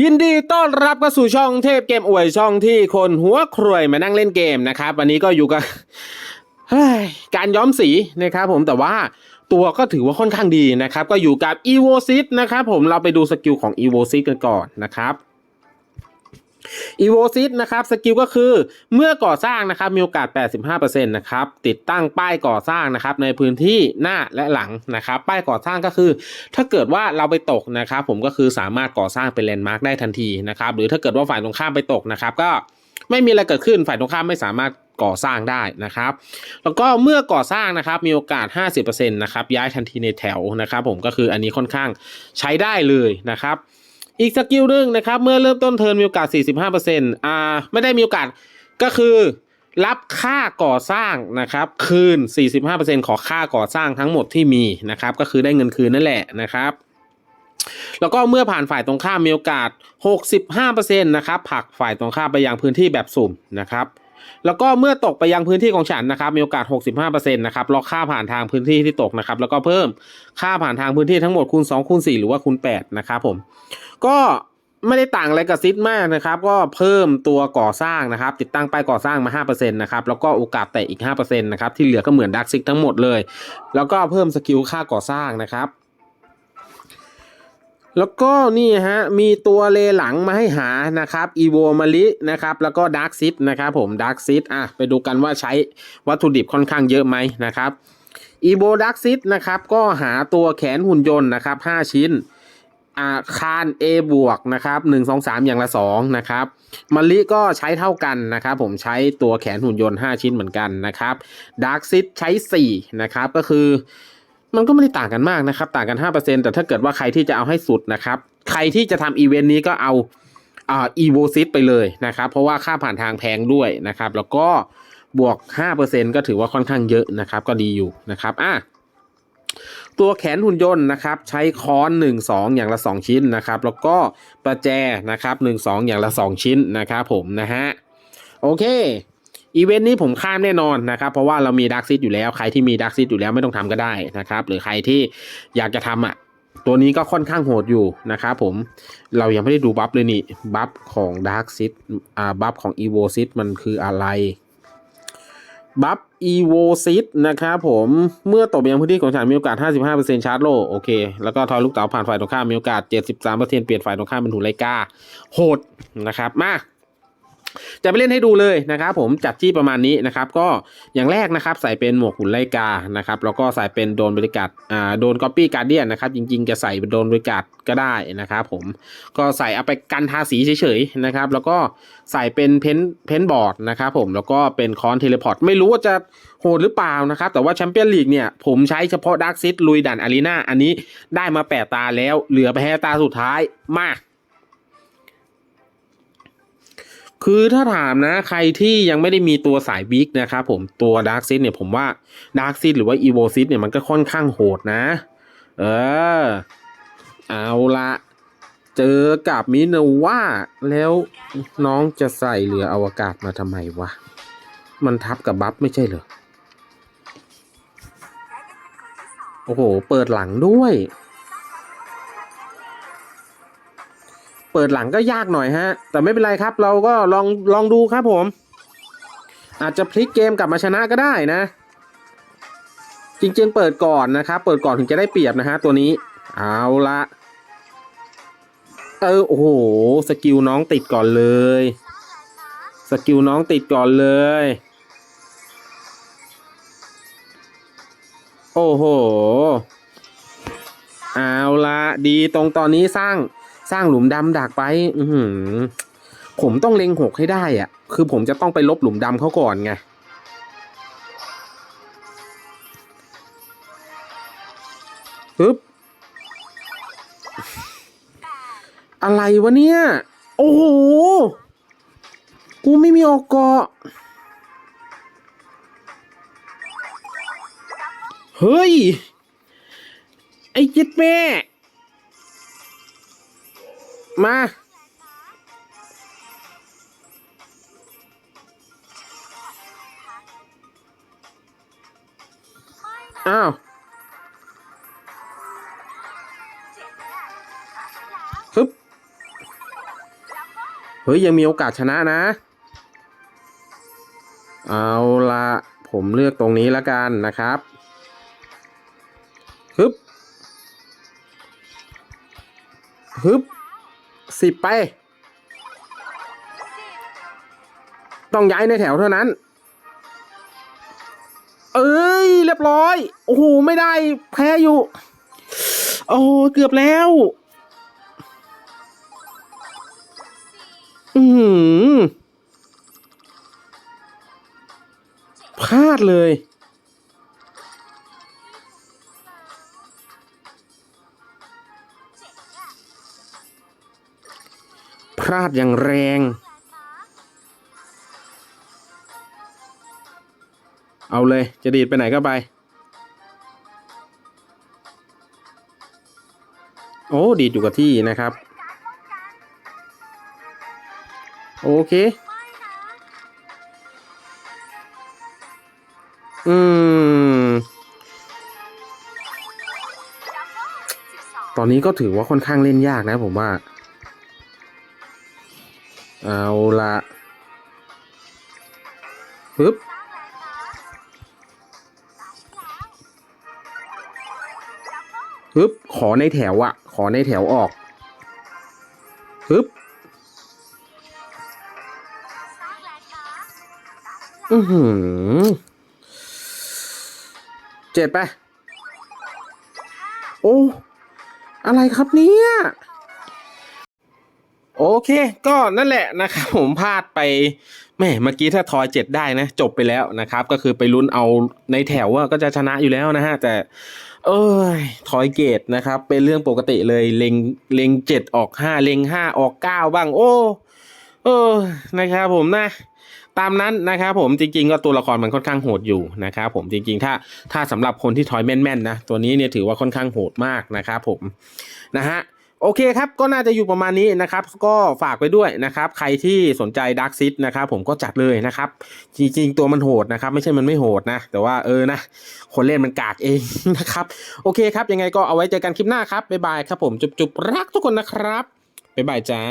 ยินดีต้อนรับเข้าสู่ช่องเทพเกมอวยช่องที่คนหัวครวยมานั่งเล่นเกมนะครับ วันนี้ก็อยู่กับการย้อมสีนะครับผมแต่ว่าตัวก็ถือว่าค่อนข้างดีนะครับ ก็อยู่กับ e v o s i t นะครับผมเราไปดูสกิลของ e v o s i t กันก่อนนะครับ e v o s i t นะครับสกิลก็คือเมื่อก่อสร้างนะครับมีโอกาส 85%นะครับติดตั้งป้ายก่อสร้างนะครับในพื้นที่หน้าและหลังนะครับป้ายก่อสร้างก็คือ ถ้าเกิดว่าเราไปตกนะครับผมก็คือสามารถก่อสร้างเป็นแลนด์มาร์กได้ทันทีนะครับหรือถ้าเกิดว่าฝ่ายตรงข้ามไปตกนะครับก็ไม่มีอะไรเกิดขึ้นฝ่ายตรงข้ามไม่สามารถก่อสร้างได้นะครับ แล้วก็เมื่อก่อสร้างนะครับมีโอกาส 50%นะครับย้ายทันทีในแถวนะครับผมก็คืออันนี้ค่อนข้างใช้ได้เลยนะครับ อีกสกิลหนึ่งนะครับเมื่อเริ่มต้นเทิร์นมีโอกาส 45%อ่าไม่ได้มีโอกาสก็คือรับค่าก่อสร้างนะครับ คืน 45%ของค่าก่อสร้างทั้งหมดที่มีนะครับ ก็คือได้เงินคืนนั่นแหละนะครับ แล้วก็เมื่อผ่านฝ่ายตรงข้ามมีโอกาส 65%นะครับผลักฝ่ายตรงข้ามไปยังพื้นที่แบบสุ่มนะครับ แล้วก็เมื่อตกไปยังพื้นที่ของฉันนะครับมีโอกาส 65%นะครับล็อกค่าผ่านทางพื้นที่ที่ตกนะครับแล้วก็เพิ่มค่าผ่านทางพื้นที่ทั้งหมดคูณ2คูณ4หรือว่าคูณ8นะครับผมก็ไม่ได้ต่างอะไรกับซิดมากนะครับ ก็เพิ่มตัวก่อสร้างนะครับ ติดตั้งป้ายก่อสร้างมา 5%นะครับ แล้วก็โอกาสแตะอีก 5%นะครับ ที่เหลือก็เหมือนดักซิกทั้งหมดเลย แล้วก็เพิ่มสกิลค่าก่อสร้างนะครับ แล้วก็นี่ฮะมีตัวเลหลังมาให้หานะครับอีโวมาลินะครับแล้วก็ดาร์กซิดนะครับผมดาร์กซิดอะไปดูกันว่าใช้วัตถุดิบค่อนข้างเยอะไหมนะครับอีโวดาร์กซิดนะครับก็หาตัวแขนหุ่นยนต์นะครับ5ชิ้นอาคาร A บวกนะครับหนึ่งสองสามอย่างละสองนะครับมะลิก็ใช้เท่ากันนะครับผมใช้ตัวแขนหุ่นยนต์ 5 ชิ้นเหมือนกันนะครับดาร์กซิดใช้4นะครับก็คือ มันก็ไม่ได้ต่างกันมากนะครับ ต่างกัน 5%แต่ถ้าเกิดว่าใครที่จะเอาให้สุดนะครับ ใครที่จะทำอีเวนต์นี้ก็เอาอ่าอีโวซิตไปเลยนะครับ เพราะว่าค่าผ่านทางแพงด้วยนะครับ แล้วก็บวก 5%ก็ถือว่าค่อนข้างเยอะนะครับ ก็ดีอยู่นะครับอะตัวแขนหุ่นยนต์นะครับใช้ค้อน 1 2 อย่างละ 2 ชิ้นนะครับ แล้วก็ประแจนะครับ 1 2 อย่างละ 2 ชิ้นนะครับผมนะฮะโอเค อีเวนต์นี้ผมข้ามแน่นอนนะครับ เพราะว่าเรามีดักซิตอยู่แล้ว ใครที่มีดักซิตอยู่แล้วไม่ต้องทำก็ได้นะครับ หรือใครที่อยากจะทำอะ ตัวนี้ก็ค่อนข้างโหดอยู่นะครับผม เรายังไม่ได้ดูบัฟเลยนี่ บัฟของดักซิตอ่า บัฟของอีโวซิตมันคืออะไร บัฟอีโวซิตนะครับผม เมื่อตกไปยังพื้นที่ของฉันมีโอกาส 55%ชาร์จโล โอเค แล้วก็ทอยลูกเต๋าผ่านฝ่ายตรงข้ามมีโอกาส 73%เปลี่ยนฝ่ายตรงข้ามเป็นหูไลกาโหดนะครับ มา จะไปเล่นให้ดูเลยนะครับผมจัดที่ประมาณนี้นะครับก็อย่างแรกนะครับใส่เป็นหมวกหุ่นไลกานะครับแล้วก็ใส่เป็นโดนบริการอ่าโดนก๊อปปี้การเดียนนะครับจริงๆจะใส่เป็นโดนบริการก็ได้นะครับผมก็ใส่เอาไปกันทาสีเฉยๆนะครับแล้วก็ใส่เป็นเพนเพนบอร์ดนะครับผมแล้วก็เป็นคอนเทเลพอร์ตไม่รู้ว่าจะโหดหรือเปล่านะครับแต่ว่าแชมเปี้ยนลีกเนี่ยผมใช้เฉพาะดักซิตลุยดันอารีนาอันนี้ได้มาแปดตาแล้วเหลือไปแค่ตาสุดท้ายมา คือถ้าถามนะใครที่ยังไม่ได้มีตัวสายบิ๊กนะครับผมตัวดาร์กซิตเนี่ยผมว่าดาร์กซิตหรือว่าอีโวซิตเนี่ยมันก็ค่อนข้างโหดนะ เออ เอาละเจอกับมินว่าแล้วน้องจะใส่เรืออวกาศมาทำไมวะ มันทับกับบัฟไม่ใช่เหรอ โอ้โห เปิดหลังด้วย เปิดหลังก็ยากหน่อยฮะ แต่ไม่เป็นไรครับ เราก็ลองลองดูครับผม อาจจะพลิกเกมกลับมาชนะก็ได้นะ จริงๆเปิดก่อนนะครับ เปิดก่อนถึงจะได้เปรียบนะฮะตัวนี้ เอาละเออโอ้โหสกิลน้องติดก่อนเลย สกิลน้องติดก่อนเลย โอ้โหเอาละดีตรงตอนนี้สร้าง สร้างหลุมดำดักไป อืผมต้องเล็งหกให้ได้อะคือผมจะต้องไปลบหลุมดำเขาก่อนไงปึ๊บอะไรวะเนี่ย โอ้โห กูไม่มีออกเกาะ เฮ้ย ไอ้จิตแม่ มา อ้าว ฮึบ เฮ้ย ยังมีโอกาสชนะนะ เอาละผมเลือกตรงนี้แล้วกันนะครับ ฮึบ ฮึบ สิบไป ต้องย้ายในแถวเท่านั้น เอ้ย เรียบร้อย โอ้โห ไม่ได้แพ้อยู่ โอ้เกือบแล้ว อือหือพลาดเลย พลาดอย่างแรง เอาเลยจะดีดไปไหนก็ไป โอ้ดีดอยู่กับที่นะครับ โอเค อืม ตอนนี้ก็ถือว่าค่อนข้างเล่นยากนะผมว่า เอาละปึ๊บฮึบขอในแถวอะขอในแถวออกฮึบอือหือเจ็ดไปโอ้ อะไรครับเนี่ย โอเค ก็นั่นแหละนะครับผมพลาดไปแม่เมื่อกี้ถ้าทอยเจ็ดได้นะจบไปแล้วนะครับ ก็คือไปลุ้นเอาในแถวว่าก็จะชนะอยู่แล้วนะฮะแต่ เอ้ยทอยเกตนะครับ เป็นเรื่องปกติเลยเลงเลงเจ็ดออกห้าเลงห้าออกเก้าบ้าง โอ้เออนะครับผมนะตามนั้นนะครับผมจริงๆ ก็ตัวละครมันค่อนข้างโหดอยู่นะครับผมจริงๆ ถ้าถ้าสำหรับคนที่ทอยแม่นๆนะตัวนี้เนี่ยถือว่าค่อนข้างโหดมากนะครับผมนะฮะ โอเคครับ ก็น่าจะอยู่ประมาณนี้นะครับ ก็ฝากไปด้วยนะครับ ใครที่สนใจดักซิตนะครับผมก็จัดเลยนะครับ จริงๆ ตัวมันโหดนะครับ ไม่ใช่มันไม่โหดนะ แต่ว่าเออนะ คนเล่นมันกากเองนะครับ โอเคครับ ยังไงก็เอาไว้เจอกันคลิปหน้าครับ บ๊ายบายครับผม จุ๊บๆ รักทุกคนนะครับ บ๊ายบายจ้า